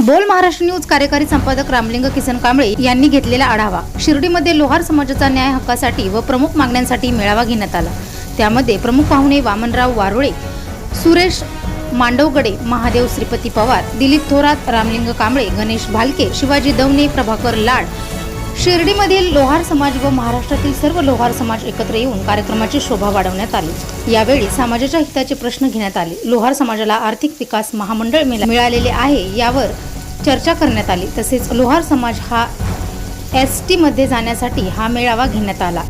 बोल महाराष्ट्र न्यूज कार्यकारी संपादक रामलिंग किसन कांबळे यांनी घेतलेला आढावा. शिर्डीमध्ये लोहार समाजाचा न्याय हक्कासाठी व प्रमुख मागण्यांसाठी मेळावा घेण्यात आला. त्यामध्ये प्रमुख पाहुणे वामनराव वारुळे सुरेश मांडवगडे महादेव श्रीपती पवार दिलीप थोरात रामलिंग कांबळे गणेश भालके शिवाजी दवणे प्रभाकर लाड शिर्डीमधील लोहार समाज व महाराष्ट्रातील सर्व लोहार समाज एकत्र येऊन कार्यक्रमाची शोभा वाढवण्यात आली. यावेळी समाजाच्या हिताचे प्रश्न घेण्यात आले. लोहार समाजाला आर्थिक विकास महामंडळ मिळालेले आहे यावर चर्चा करण्यात आली. तसेच लोहार समाज हा एस टीमध्ये जाण्यासाठी हा मेळावा घेण्यात आला.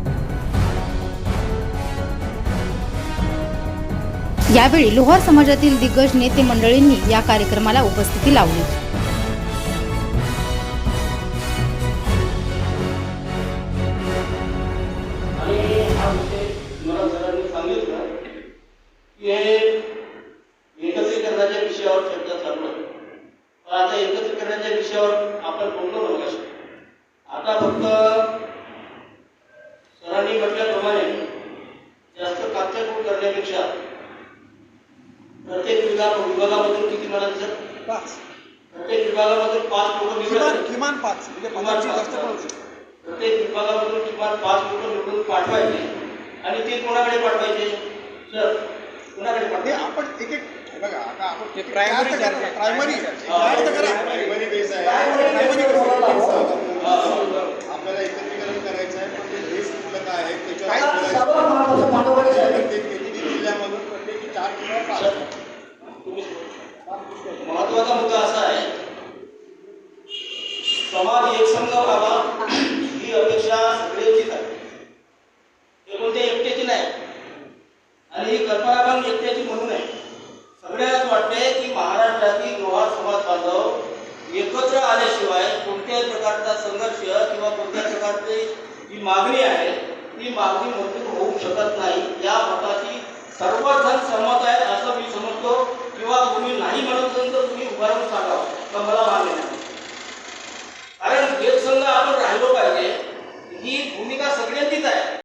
यावेळी लोहार समाजातील दिग्गज नेते मंडळींनी या कार्यक्रमाला उपस्थिती लावली. विषयावर चर्चा चालू आहे. पण आता एकत्रीकरणाच्या विषयावर आपण बोललो मगाशी आता फक्त सरांनी म्हटल्याप्रमाणे जास्त कागदाकूट करण्यापेक्षा प्रत्येक विभाग विभागामधून किती मला सर? पाच. प्रत्येक विभागामधून पाच लोक निवडायचे किमान पाच. म्हणजे. प्रत्येक विभागामधून किमान पाच लोक निवडून पाठवायचे. आणि ते कोणाकडे पाठवायचे? सर कोणाकडे पाठवायचे? आपण एक एक बघा आता आपण प्रायमरी. प्रायमरी. करा प्रायमरी बेस आहे. आपल्याला एकत्रीकरण करायचं आहे. पण ते बेस कुठलं काय आहे? काय? त्याच्यावर. प्रत्येक किती जिल्ह्यामधून प्रत्येकी चार किंवा पाच. तुम्ही महत्त्वाचा मुद्दा असा आहे. समाज एकसंघ व्हावा. ही अपेक्षा शहर किंवा कोणत्या प्रकारची जी मागणी आहे ती मागणी मंजूर होऊ शकत नाही. या मताची सर्वजण सहमत आहे असं मी समजतो. किंवा तुम्ही नाही म्हणत असेल तर तुम्ही उभारून सांगा. तर मला मान्य नाही. कारण एकसंघ आपण राहिलो पाहिजे. ही भूमिका सगळ्यांचीच आहे.